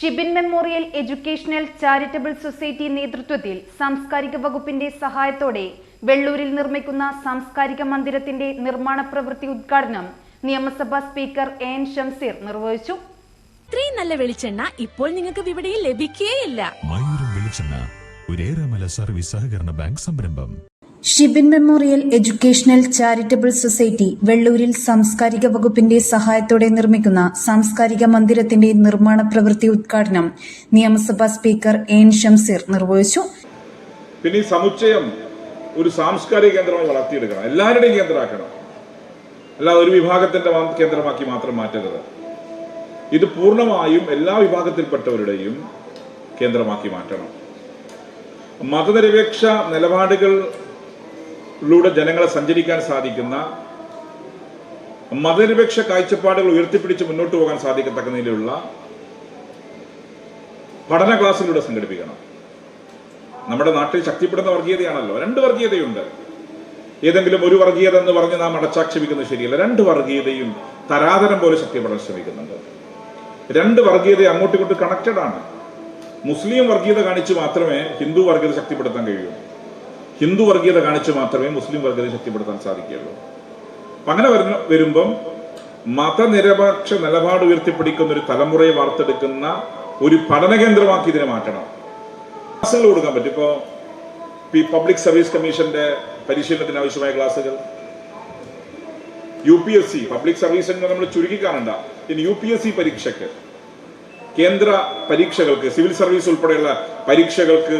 Shibin memorial educational charitable society നേതൃത്വത്തിൽ സാംസ്കാരിക വകുപ്പിന്റെ സഹായത്തോടെ വെള്ളൂരിൽ നിർമ്മിക്കുന്ന സാംസ്കാരിക മന്ദിരത്തിന്റെ നിർമ്മാണ പ്രവൃത്തി ഉദ്ഘാടനം നിയമസഭാ സ്പീക്കർ എ എൻ ഷംസീർ നിർവഹിച്ചു. ഇത്രയും നല്ല വെളിച്ചെണ്ണ ഇപ്പോൾ നിങ്ങൾക്ക് വിപണിയിൽ ലഭിക്കുകയില്ല മയൂരം വെളിച്ചെണ്ണ ഒരേറെമല സർവീസ് സഹകരണ ബാങ്ക് സംരംഭം. Shibin memorial educational charitable society വെള്ളൂരിൽ സാംസ്കാരിക വകുപ്പിന്റെ സഹായത്തോടെ നിർമ്മിക്കുന്ന സാംസ്കാരിക മന്ദിരത്തിന്റെ നിർമ്മാണ പ്രവൃത്തി ഉദ്ഘാടനം നിയമസഭാ സ്പീക്കർ എൻ ഷംസീർ നിർവഹിച്ചു. പിന്നെ ഈ സമുച്ചയം ഒരു സാംസ്കാരിക കേന്ദ്രമായി വളർത്തിയെടുക്കണം. എല്ലാവരുടെയും കേന്ദ്രമാക്കണം. അല്ല ഒരു വിഭാഗത്തിന്റെ കേന്ദ്രമാക്കി മാത്രം മാറ്റരുത്. ഇത് പൂർണമായും എല്ലാ വിഭാഗത്തിൽപ്പെട്ടവരുടെയും കേന്ദ്രമാക്കി മാറ്റണം. മതനിരപേക്ഷ നിലപാടുകളിലൂടെ ജനങ്ങളെ സഞ്ചരിക്കാൻ സാധിക്കുന്ന മതനിരപേക്ഷ കാഴ്ചപ്പാടുകൾ ഉയർത്തിപ്പിടിച്ച് മുന്നോട്ട് പോകാൻ സാധിക്കത്തക്ക നിലയിലുള്ള പഠന ക്ലാസ്സിലൂടെ സംഘടിപ്പിക്കണം. നമ്മുടെ നാട്ടിൽ ശക്തിപ്പെടുന്ന വർഗീയതയാണല്ലോ. രണ്ട് വർഗീയതയുണ്ട്. ഏതെങ്കിലും ഒരു വർഗീയത എന്ന് പറഞ്ഞ് നാം അടച്ചാക്ഷേപിക്കുന്നത് ശരിയല്ല. രണ്ട് വർഗീയതയും തരാതരം പോലെ ശക്തിപ്പെടാൻ ശ്രമിക്കുന്നുണ്ട്. രണ്ട് വർഗീയത അങ്ങോട്ടും ഇങ്ങോട്ടും കണക്റ്റഡ് ആണ്. മുസ്ലിം വർഗീയത കാണിച്ച് മാത്രമേ ഹിന്ദു വർഗീയത ശക്തിപ്പെടുത്താൻ കഴിയൂ. ഹിന്ദു വർഗീയത കാണിച്ച് മാത്രമേ മുസ്ലിം വർഗീയത ശക്തിപ്പെടുത്താൻ സാധിക്കുകയുള്ളൂ. അപ്പം അങ്ങനെ വരുന്ന വരുമ്പം മതനിരപേക്ഷ നിലപാട് ഉയർത്തിപ്പിടിക്കുന്ന ഒരു തലമുറയെ വാർത്തെടുക്കുന്ന ഒരു പഠന കേന്ദ്രമാക്കി ഇതിനെ മാറ്റണം. ക്ലാസ്സുകൾ കൊടുക്കാൻ പറ്റും. ഇപ്പോൾ ഈ പബ്ലിക് സർവീസ് കമ്മീഷന്റെ പരിശീലനത്തിന് ആവശ്യമായ ക്ലാസ്സുകൾ. U P S C public service നമ്മൾ ചുരുക്കി കാണണ്ട. ഇനി യു പി എസ് സി പരീക്ഷയ്ക്ക് കേന്ദ്ര പരീക്ഷകൾക്ക് സിവിൽ സർവീസ് ഉൾപ്പെടെയുള്ള പരീക്ഷകൾക്ക്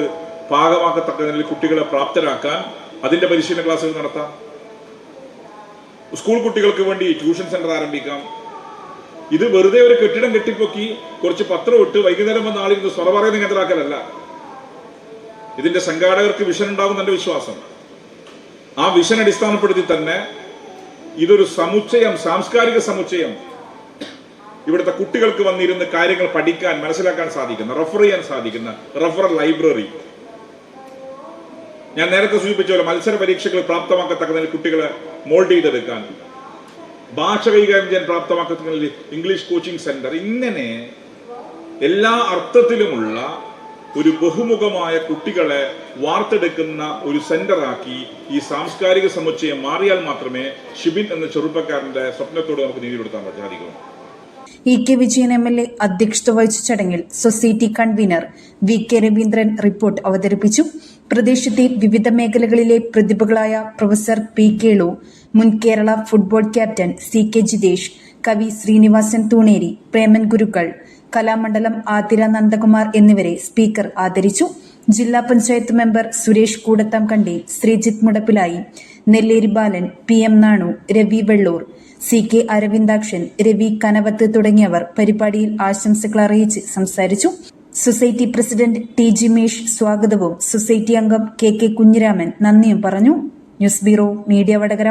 പാകമാക്കത്തക്ക നിലയിൽ കുട്ടികളെ പ്രാപ്തരാക്കാൻ അതിന്റെ പരിശീലന ക്ലാസ്സുകൾ നടത്താം. സ്കൂൾ കുട്ടികൾക്ക് വേണ്ടി ട്യൂഷൻ സെന്റർ ആരംഭിക്കാം. ഇത് വെറുതെ ഒരു കെട്ടിടം കെട്ടിപ്പൊക്കി കുറച്ച് പത്രം ഇട്ട് വൈകുന്നേരം വന്ന ആളിരുന്ന് സ്വറ പറയുന്ന കേന്ദ്രാക്കലല്ല ഇതിന്റെ സംഘാടകർക്ക് വിഷൻ ഉണ്ടാകും എന്റെ വിശ്വാസം. ആ വിഷൻ അടിസ്ഥാനപ്പെടുത്തി തന്നെ ഇതൊരു സമുച്ചയം സാംസ്കാരിക സമുച്ചയം ഇവിടുത്തെ കുട്ടികൾക്ക് വന്നിരുന്ന് കാര്യങ്ങൾ പഠിക്കാൻ മനസ്സിലാക്കാൻ സാധിക്കുന്ന റെഫർ ചെയ്യാൻ സാധിക്കുന്ന റെഫറൽ ലൈബ്രറി ഞാൻ നേരത്തെ സൂചിപ്പിച്ച പോലെ മത്സര പരീക്ഷകൾ പ്രാപ്തമാക്കത്തക്കതിൽ കുട്ടികളെ മോൾഡ് ചെയ്തെടുക്കാൻ. ഭാഷ കൈകാര്യം ചെയ്യാൻ പ്രാപ്തമാക്കത്തക്ക ഇംഗ്ലീഷ് കോച്ചിങ് സെന്റർ. ഇങ്ങനെ എല്ലാ അർത്ഥത്തിലുമുള്ള ഒരു ബഹുമുഖമായ കുട്ടികളെ വാർത്തെടുക്കുന്ന ഒരു സെന്ററാക്കി ഈ സാംസ്കാരിക സമുച്ചയം മാറിയാൽ മാത്രമേ ഷിബിൻ എന്ന ചെറുപ്പക്കാരന്റെ സ്വപ്നത്തോട് നമുക്ക് നീതി കൊടുക്കാൻ സാധിക്കൂ. E K Vijayan M L A അധ്യക്ഷത വഹിച്ച ചടങ്ങിൽ society convener V K Raveendran report അവതരിപ്പിച്ചു. പ്രദേശത്തെ വിവിധ മേഖലകളിലെ പ്രതിഭകളായ പ്രൊഫസർ പി കേളു മുൻ Kerala football captain C K Jithesh കവി ശ്രീനിവാസൻ തൂണേരി പ്രേമൻ ഗുരുക്കൾ കലാമണ്ഡലം ആതിര നന്ദകുമാർ എന്നിവരെ സ്പീക്കർ ആദരിച്ചു. ജില്ലാ panchayat member Suresh Koodatham Kandi Sreejith Mudappilayi. Nelleri Balan P M Nanu Ravi Vellur C K Aravindakshan Ravi Kanavath തുടങ്ങിയവർ പരിപാടിയിൽ ആശംസകൾ അറിയിച്ച് സംസാരിച്ചു. Society president T G Mesh സ്വാഗതവും സൊസൈറ്റി അംഗം കെ കെ കുഞ്ഞിരാമൻ നന്ദിയും പറഞ്ഞു. News bureau media Vadakara.